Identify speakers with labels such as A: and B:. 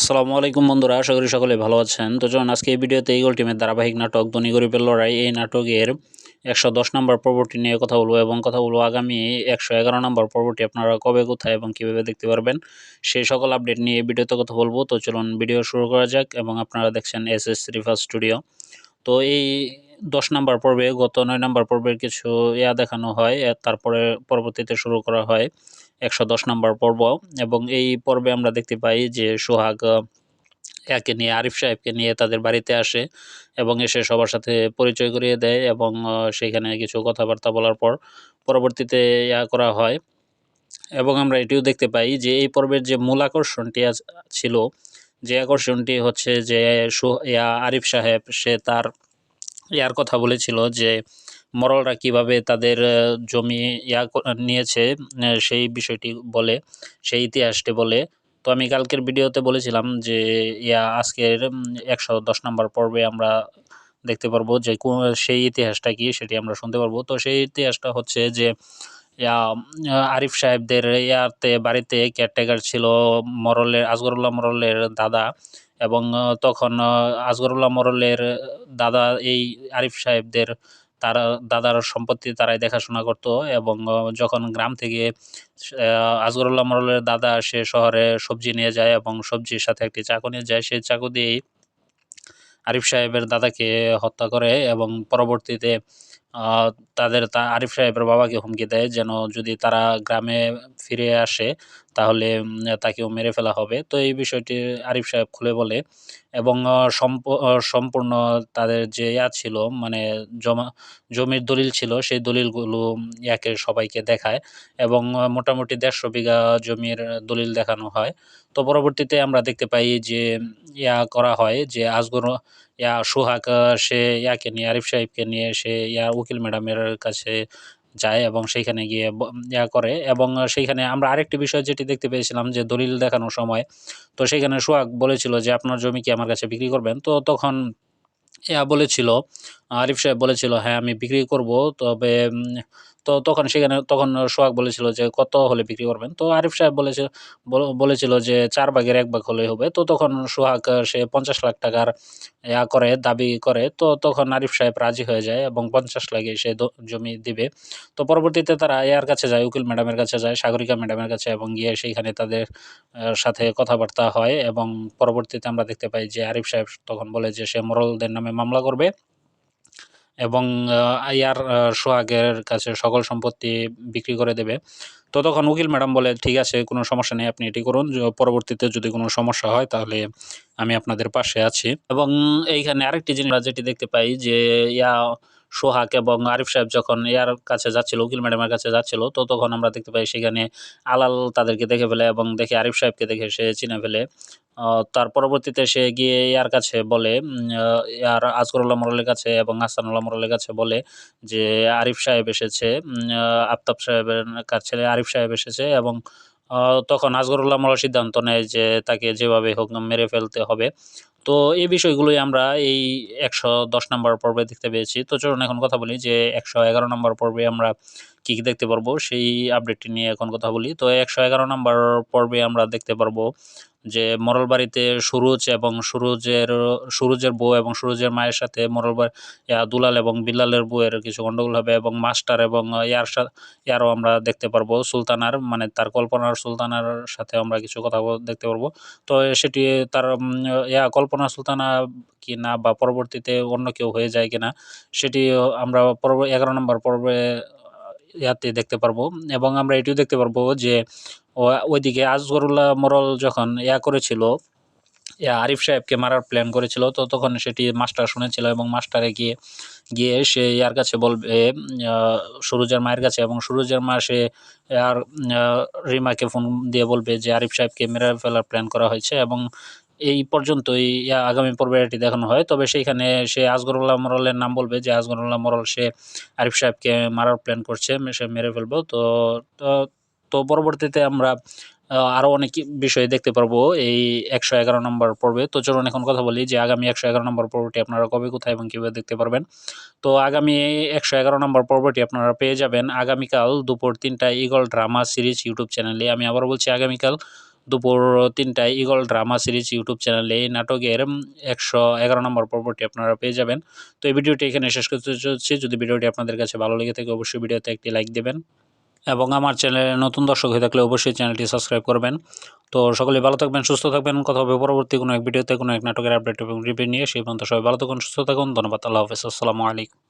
A: আসসালামু আলাইকুম বন্ধুরা, আশা করি সকলে ভালো আছেন। তো যখন আজকে এই ভিডিওতে ইগল টিমের ধারাবাহিক নাটক, ধনী গরিবের লড়াই, এই নাটকের একশো দশ নম্বর পর্বটি নিয়ে কথা বলব এবং কথা বলব আগামী একশো এগারো নম্বর পর্বটি আপনারা কবে, কোথায় এবং কীভাবে দেখতে পারবেন সেই সকল আপডেট নিয়ে এই ভিডিওতে কথা বলব। তো চলুন ভিডিও শুরু করা যাক এবং আপনারা দেখছেন এস এস রিফার স্টুডিও। তো এই দশ নম্বর পর্বে, গত নয় নম্বর পর্বের কিছু ইয়া দেখানো হয় তারপরে পরবর্তীতে শুরু করা হয়। একশো দশ নম্বর পর্ব। এবং এই পর্বে আমরা দেখতে পাই যে সোহাগ একে নিয়ে, আরিফ সাহেবকে নিয়ে তাদের বাড়িতে আসে এবং এসে সবার সাথে পরিচয় করিয়ে দেয় এবং সেখানে কিছু কথাবার্তা বলার পর পরবর্তীতে ইয়া করা হয়। এবং আমরা এটিও দেখতে পাই যে এই পর্বের যে মূল আকর্ষণটি ছিল, যে আকর্ষণটি হচ্ছে যে সু- ইয়া আরিফ সাহেব, সে তার ইয়ার কথা বলেছিল যে মরলরা কীভাবে তাদের জমি ইয়া নিয়েছে সেই বিষয়টি বলে সেই ইতিহাসটি বলে। তো আমি কালকের ভিডিওতে বলেছিলাম যে ইয়া আজকের একশো দশ নম্বর পর্বে আমরা দেখতে পারব যে সেই ইতিহাসটা কি সেটি আমরা শুনতে পারব। তো সেই ইতিহাসটা হচ্ছে যে ইয়া আরিফ সাহেবদের ইয়াতে বাড়িতে কেয়ারটেকার ছিল মরলের আসগরুল্লাহ মরলের দাদা এবং তখন আহ, আসগরুল্লাহ মরলের দাদা এই আরিফ সাহেবদের তারা দাদার সম্পত্তি তারাই দেখাশোনা করত এবং যখন গ্রাম থেকে আজগরুল্লাহ মরলের দাদা সে শহরে সবজি নিয়ে যায় এবং সবজির সাথে একটি চাকু নিয়ে যায়, সেই চাকু দিয়েই আরিফ সাহেবের দাদাকে হত্যা করে এবং পরবর্তীতে তাদের তা আরিফ সাহেবের বাবাকে হুমকি দেয় যেন যদি তারা গ্রামে ফিরে আসে তাহলে তাকেও মেরে ফেলা হবে। তো এই বিষয়টি আরিফ সাহেব খুলে বলে এবং সম্প- সম্পূর্ণ তাদের যে ইয়া ছিল মানে জমা, জমির দলিল ছিল, সেই দলিলগুলো ইয়াকে সবাইকে দেখায় এবং মোটামুটি দেড়শো বিঘা জমির দলিল দেখানো হয়। তো পরবর্তীতে আমরা দেখতে পাই যে ইয়া করা হয় যে, আজগর ইয়া সোহাগ সে ইয়াকে নিয়ে আরিফ সাহেবকে নিয়ে সে ইয়া উকিল ম্যাডামের কাছে যায় এবং সেইখানে গিয়ে ইয়া করে এবং সেইখানে আমরা আরেকটি বিষয় যেটি দেখতে পেয়েছিলাম যে দলিল দেখানোর সময় তো সেইখানে সোহাগ বলেছিল যে আপনার জমি কি আমার কাছে বিক্রি করবেন তো তখন ইয়া বলেছিল আরিফ সাহেব বলেছিল হ্যাঁ আমি বিক্রি করব। তবে তো তখন সেখানে, তখন সোহাগ বলেছিল যে, কত হলে বিক্রি করবেন? তো আরিফ সাহেব বলেছিল বল- বলেছিল যে, চার ভাগের এক ভাগ হলেই হবে। তো তখন সোহাগ সে পঞ্চাশ লাখ টাকার, ইয়া করে, দাবি করে। তো তখন আরিফ সাহেব রাজি হয়ে যায় এবং পঞ্চাশ লাখে সে জমি দিবে। তো পরবর্তীতে তারা ইয়ার কাছে যায়, উকিল ম্যাডামের কাছে যায়, সাগরিকা ম্যাডামের কাছে এবং গিয়ে সেইখানে তাদের সাথে কথাবার্তা হয় এবং পরবর্তীতে আমরা দেখতে পাই যে, আরিফ সাহেব তখন বলে যে, সে মোরলদের নামে মামলা করবে। ইয়ার আহ, সোহাগের কাছে সকল সম্পত্তি বিক্রি করে দেবে। তো তখন উকিল ম্যাডাম বলে ঠিক আছে কোনো সমস্যা নেই আপনি এটি করুন। পরবর্তীতে যদি কোনো সমস্যা হয় তাহলে আমি আপনাদের পাশে আছি। এবং এইখানে আরেকটি জিনিস যেটি দেখতে পাই যে ইয়া সোহাগ এবং আরিফ সাহেব যখন ইয়ার কাছে যাচ্ছিল, উকিল ম্যাডামের কাছে যাচ্ছিল, তো তখন আমরা দেখতে পাই সেখানে আলাল তাদেরকে দেখে ফেলে এবং দেখে আরিফ সাহেবকে দেখে সে চিনে ফেলে। তার পরবর্তীতে সে গিয়ে ইয়ার কাছে বলে ইয়ার আজগরুল্লাহ মোড়লের কাছে এবং আহসানুল্লাহ মোড়লের কাছে বলে যে, আরিফ সাহেব এসেছে আফতাব সাহেবের কাছে, আরিফ সাহেব এসেছে এবং তখন আজগরুল্লাহ মোড়ল সিদ্ধান্ত নেয় যে তাকে যেভাবে হোক মেরে ফেলতে হবে। তো এই বিষয়গুলোই আমরা এই একশো দশ নম্বর পর্বে দেখতে পেয়েছি। তো চলুন এখন কথা বলি যে একশো এগারো নম্বর পর্বে আমরা কী কী দেখতে পারব, সেই আপডেটটি নিয়ে এখন কথা বলি। তো একশো এগারো নম্বর পর্বে আমরা দেখতে পারব যে মোরল বাড়িতে সুরুজ এবং সুরুজের সুরুজের বউ এবং সুরুজের মায়ের সাথে মোরল বাড়ি দুলাল এবং বিল্লালের বউয়ের কিছু গন্ডগোল হবে এবং মাস্টার এবং ইয়ার ইয়ারও আমরা দেখতে পারব, সুলতানার মানে তার কল্পনার সুলতানার সাথে আমরা কিছু কথা দেখতে পারব। তো সেটি তার ইয়া কল্পনা সুলতানা কি না বা পরবর্তীতে অন্য কেউ হয়ে যায় কিনা, সেটি আমরা পর্ব, এগারো নম্বর পর্বে, ইয়াতে দেখতে পারব। এবং আমরা এটিও দেখতে পারব যে ওইদিকে আজগরুল্লাহ মরল যখন ইয়া করেছিল আরিফ সাহেবকে মারার প্ল্যান করেছিল, তো তখন সেটি মাস্টার শুনেছিল এবং মাস্টারে গিয়ে গিয়ে সে ইয়ার কাছে বলবে সুরুজের মায়ের কাছে এবং সুরুজের মা সে আর রিমাকে ফোন দিয়ে বলবে যে আরিফ সাহেবকে মেরে ফেলার প্ল্যান করা হয়েছে এবং এই পর্যন্তই আগামী পর্বে এটি দেখানো হয়। তবে সেইখানে সে আসগরুল্লাহ মরলের নাম বলবে যে আসগরুল্লাহ মরল সে আরিফ সাহেবকে মারার প্ল্যান করছে, সে মেরে ফেলব। তো তো- পরবর্তীতে আমরা আরও অনেক বিষয় দেখতে পারব এই একশো এগারো নম্বর পর্বে। তো চলুন এখন কথা বলি যে আগামী একশো এগারো নম্বর পর্বটি আপনারা কবে, কোথায় এবং কীভাবে দেখতে পারবেন। তো আগামী একশো এগারো নম্বর পর্বটি আপনারা পেয়ে যাবেন আগামীকাল দুপুর তিনটায় ইগল ড্রামা সিরিজ ইউটিউব চ্যানেলে। আমি আবার বলছি আগামীকাল দুপুর তিনটায় ইগল ড্রামা সিরিজ ইউটিউব চ্যানেলে এই নাটকের একশো এগারো নম্বর পর্বটি আপনারা পেয়ে যাবেন। তো এই ভিডিওটি এখানে শেষ করতে চাচ্ছি যদি ভিডিওটি আপনাদের কাছে ভালো লেগে থাকে, অবশ্যই ভিডিওতে একটি লাইক দেবেন। এবং আমার চ্যানেলে নতুন দর্শক হয়ে থাকলে অবশ্যই চ্যানেলটি সাবস্ক্রাইব করবেন। তো সকলে ভালো থাকবেন, সুস্থ থাকবেন। কথা হবে পরবর্তী কোনো এক ভিডিওতে, কোনো এক নাটকের আপডেট এবং রিভিউ নিয়ে। সেই পর্যন্ত সবাই ভালো থাকুন, সুস্থ থাকুন। ধন্যবাদ, আল্লাহ হাফেজ। আসসালামু আলাইকুম।